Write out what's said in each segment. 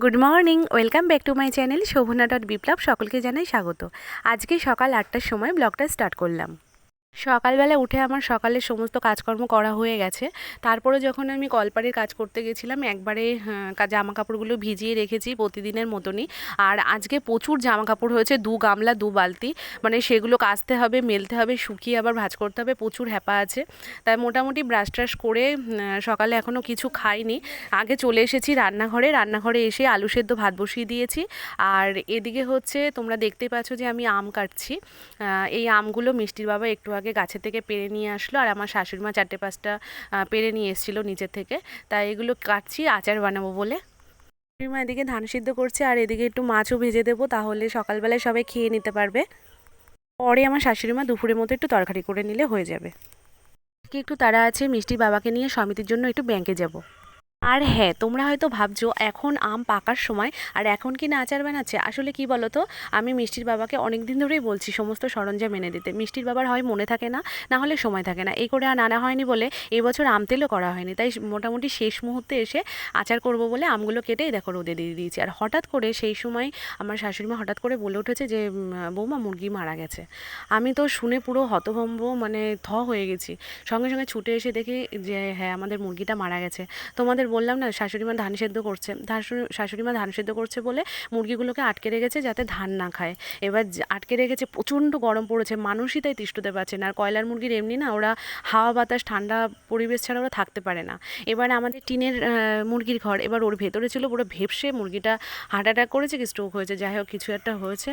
Good morning welcome back to my channel Shobhana dot Biplob সকলকে জানাই স্বাগত। আজকে সকাল আটটার সময় ব্লগটা স্টার্ট করলাম। সকালবেলা উঠে আমার সকালের সমস্ত কাজকর্ম করা হয়ে গেছে। তারপরে যখন আমি কলপাড়ের কাজ করতে গেছিলাম একবারে হ্যাঁ, জামা কাপড়গুলো ভিজিয়ে রেখেছি প্রতিদিনের মতনই। আর আজকে প্রচুর জামা কাপড় হয়েছে দু গামলা দু বালতি। মানে সেগুলো কাচতে হবে মেলতে হবে শুকিয়ে আবার ভাঁজ করতে হবে প্রচুর হ্যাপা আছে। তাই মোটামুটি ব্রাশ ট্রাশ করে সকালে এখনও কিছু খাইনি। আগে চলে এসেছি রান্নাঘরে। রান্নাঘরে এসে আলু সেদ্ধ ভাত বসিয়ে দিয়েছি। আর এদিকে হচ্ছে তোমরা দেখতে পাচ্ছ যে আমি আম কাটছি। এই আমগুলো মিষ্টির বাবা একটু আগে গাছের থেকে পেরে নিয়ে আসলো আর আমার শাশুড়ি মা চারটে পাঁচটা পেরে নিয়ে এসেছিল নিচের থেকে। তাই এগুলো কাটছি, আচার বানাবো বলে। মা এদিকে ধান সিদ্ধ করছে আর এদিকে একটু মাছও ভেজে দেবো, তাহলে সকালবেলায় সবাই খেয়ে নিতে পারবে। পরে আমার শাশুড়ি মা দুপুরের মতো একটু তরকারি করে নিলে হয়ে যাবে। কি একটু তারা আছে, মিষ্টি বাবাকে নিয়ে সমিতির জন্য একটু ব্যাংকে যাব। আর হ্যাঁ তোমরা হয়তো ভাবছ, এখন আম পাকার সময়, আর এখন কি না আচার বানাচ্ছে? আসলে কি বলো তো আমি মিষ্টির বাবাকে অনেক দিন ধরেই বলছি, সমস্ত সরঞ্জাম এনে দিতে। মিষ্টির বাবার হয় মনে থাকে না না হলে সময় থাকে না। এই করে আর আনা হয়নি বলে এবছর আম তেলও করা হয়নি। তাই মোটামুটি শেষ মুহূর্তে এসে আচার করব বলে আমগুলো কেটেই দেখো রোদে দিয়ে দিয়েছি। আর হঠাৎ করে সেই সময় আমার শাশুড়ি মা হঠাৎ করে বলে উঠেছে যে বৌমা মুরগি মারা গেছে। আমি তো শুনে পুরো হতভম্ব মানে থ হয়ে গেছি। সঙ্গে সঙ্গে ছুটে এসে দেখি যে হ্যাঁ আমাদের মুরগিটা মারা গেছে। তোমাদের বললাম না, শাশুড়ি মা ধান সেদ্ধ করছে। শাশুড়ি মা ধান সেদ্ধ করছে বলে মুরগিগুলোকে আটকে রেখেছে যাতে ধান না খায়। এবার আটকে রেখেছে, প্রচণ্ড গরম পড়েছে, মানুষই তাই তিষ্ঠতে পারছে না। আর কয়লার মুরগির এমনি না, ওরা হাওয়া, বাতাস, ঠান্ডা পরিবেশ ছাড়া ওরা থাকতে পারে না। এবার আমাদের টিনের মুরগির ঘর, এবার ওর ভেতরে ছিল পুরো ভেপসে, মুরগিটা হার্ট অ্যাটাক করেছে কি স্ট্রোক হয়েছে, যাই হোক কিছু একটা হয়েছে।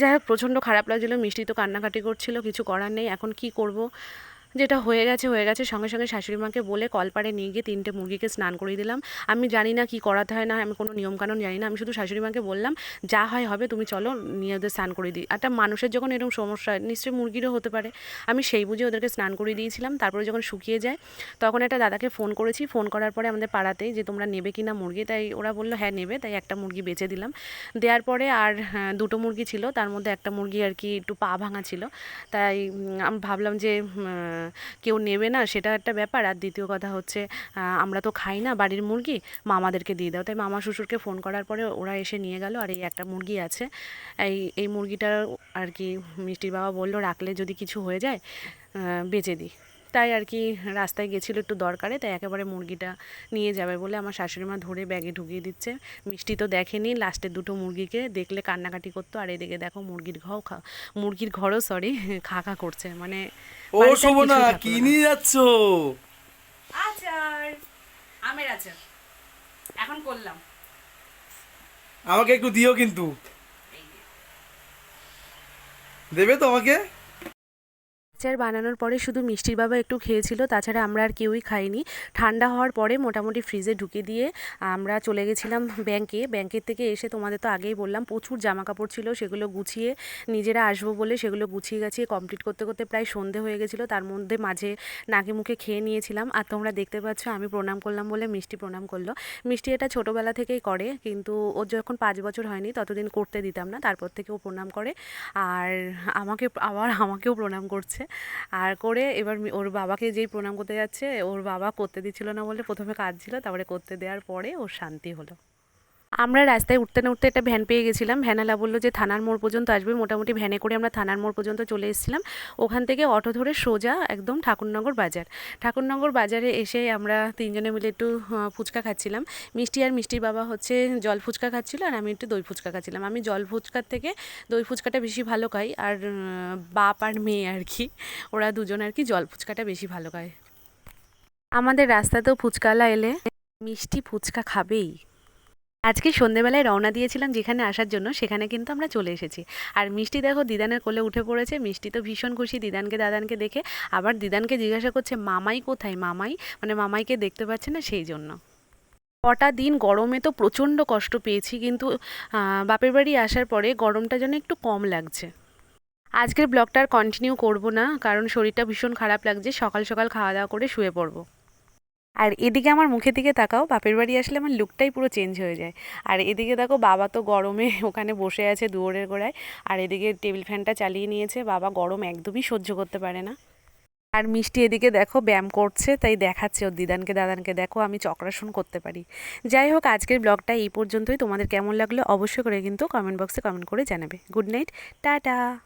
যাই হোক, প্রচণ্ড খারাপ লাগছিল, মিষ্টি তো কান্নাকাটি করছিল, কিছু করার নেই, এখন কি করব? যেটা হয়ে গেছে হয়ে গেছে। সঙ্গে সঙ্গে শাশুড়ি মাকে বলে কলপাড়ে নিয়ে গিয়ে তিনটে মুরগিকে স্নান করিয়ে দিলাম। আমি জানি না কি করাতে হয় না আমি কোনো নিয়মকানুন জানি না। আমি শুধু শাশুড়ি মাকে বললাম যা হয় হবে তুমি চলো নিয়ে ওদের স্নান করিয়ে দিই। একটা মানুষের যখন এরকম সমস্যা নিশ্চয়ই মুরগিরও হতে পারে। আমি সেই বুঝে ওদেরকে স্নান করিয়ে দিয়েছিলাম। তারপরে যখন শুকিয়ে যায় তখন একটা দাদাকে ফোন করেছি। ফোন করার পরে আমাদের পাড়াতেই যে তোমরা নেবে কি না মুরগি? তাই ওরা বলল হ্যাঁ নেবে। তাই একটা মুরগি বেচে দিলাম। দেওয়ার পরে আর হ্যাঁ, দুটো মুরগি ছিল। তার মধ্যে একটা মুরগি আর কি একটু পা ভাঙা ছিল। তাই আমি ভাবলাম যে কেউ নেবে না, সেটা একটা ব্যাপার। আর দ্বিতীয় কথা হচ্ছে আমরা তো খাই না বাড়ির মুরগি মামাদেরকে দিয়ে দাও। তাই মামা শ্বশুরকে ফোন করার পরে ওরা এসে নিয়ে গেল, আর এই একটা মুরগি আছে। এই এই মুরগিটা আর কি মিষ্টির বাবা বলল, রাখলে যদি কিছু হয়ে যায় বেঁচে দিই। তাই আর কি রাস্তায় গেছিল একটু দরকারে তাই একেবারে মুরগিটা নিয়ে যাবে বলে আমার শাশুড়ি মা ধরে ব্যাগে ঢুকিয়ে দিচ্ছে। মিষ্টি তো দেখেনি লাস্টের দুটো মুরগিকে দেখলে কান্নাকাটি করতো। আর এদিকে দেখো মুরগির ঘর খা মুরগির ঘরও সরি খা খা করছে মানে ও শোভনা কি নিয়ে যাচ্ছ? আচার আমের আচার। এখন করলাম। আমাকে একটু দিও কিন্তু। দেবে তো আমাকে আচার বানানোর পরে শুধু মিষ্টির বাবা একটু খেয়েছিল, তাছাড়া আমরা আর কেউই খাইনি। ঠান্ডা হওয়ার পরে মোটামুটি ফ্রিজে ঢুকে দিয়ে আমরা চলে গেছিলাম ব্যাংকে ব্যাংকের থেকে এসে তোমাদের তো আগেই বললাম, প্রচুর জামা কাপড় ছিল, সেগুলো গুছিয়ে নিজেরা আসব বলে সেগুলো গুছিয়ে গাছিয়ে কমপ্লিট করতে করতে প্রায় সন্ধে হয়ে গেছিল। তার মধ্যে মাঝে নাকে মুখে খেয়ে নিয়েছিলাম। আর তোমরা দেখতে পাচ্ছ আমি প্রণাম করলাম বলে মিষ্টি প্রণাম করল। মিষ্টি এটা ছোটোবেলা থেকেই করে, কিন্তু ওর যখন পাঁচ বছর হয়নি ততদিন করতে দিতাম না, তারপর থেকে ও প্রণাম করে। আর আমাকে আবার আমাকেও প্রণাম করছে। আর করে এবার ওর বাবাকে যেই প্রণাম করতে যাচ্ছে, ওর বাবা করতে দিচ্ছিল না বলে প্রথমে কাজ ছিল তারপরে করতে দেওয়ার পরে ওর শান্তি হলো। আমরা রাস্তায় উঠতে না উঠতে একটা ভ্যান পেয়ে গেছিলাম। ভ্যানালা বলল যে, থানার মোড় পর্যন্ত আসবে। মোটামুটি ভ্যানে করে আমরা থানার মোড় পর্যন্ত চলে এসেছিলাম। ওখান থেকে অটো ধরে সোজা একদম ঠাকুরনগর বাজার। ঠাকুরনগর বাজারে এসে আমরা তিনজনে মিলে একটু ফুচকা খাচ্ছিলাম। মিষ্টি আর মিষ্টির বাবা হচ্ছে জল ফুচকা খাচ্ছিল আর আমি একটু দই ফুচকা খাচ্ছিলাম। আমি জল ফুচকার থেকে দই ফুচকাটা বেশি ভালো খাই আর বাপ আর মেয়ে আর কি, ওরা দুজন আর কি জল ফুচকাটা বেশি ভালো খায়। আমাদের রাস্তাতেও ফুচকালা এলে, মিষ্টি ফুচকা খাবেই। আজকে সন্ধেবেলায় রওনা দিয়েছিলাম যেখানে আসার জন্য, সেখানে কিন্তু আমরা চলে এসেছি। আর মিষ্টি দেখো দিদানের কোলে উঠে পড়েছে, মিষ্টি তো ভীষণ খুশি দিদানকে, দাদানকে দেখে। আবার দিদানকে জিজ্ঞাসা করছে, মামাই কোথায়? মামাই মানে মামাইকে দেখতে পাচ্ছে না সেই জন্য। কটা দিন গরমে তো প্রচণ্ড কষ্ট পেয়েছি কিন্তু বাপের বাড়ি আসার পরে গরমটা যেন একটু কম লাগছে। আজকের ব্লগটা আর কন্টিনিউ করব না, কারণ শরীরটা ভীষণ খারাপ লাগছে, সকাল সকাল খাওয়া দাওয়া করে শুয়ে পড়ব। আর এদিকে আমার মুখের দিকে তাকাও, বাপের বাড়ি আসলে আমার লুকটাই পুরো চেঞ্জ হয়ে যায়। আর এদিকে দেখো বাবা তো গরমে ওখানে বসে আছে দুয়ারের গোড়ায়, আর এদিকে টেবিল ফ্যানটা চালিয়ে নিয়েছে, বাবা গরম একদমই সহ্য করতে পারে না। আর মিষ্টি এদিকে দেখো ব্যায়াম করছে, তাই দেখাচ্ছে ওর দিদানকে, দাদানকে, দেখো আমি চক্রাসন করতে পারি। যাই হোক, আজকের ব্লগটা এই পর্যন্তই, তোমাদের কেমন লাগল অবশ্যই করে কিন্তু কমেন্ট বক্সে কমেন্ট করে জানাবে। Good night tata!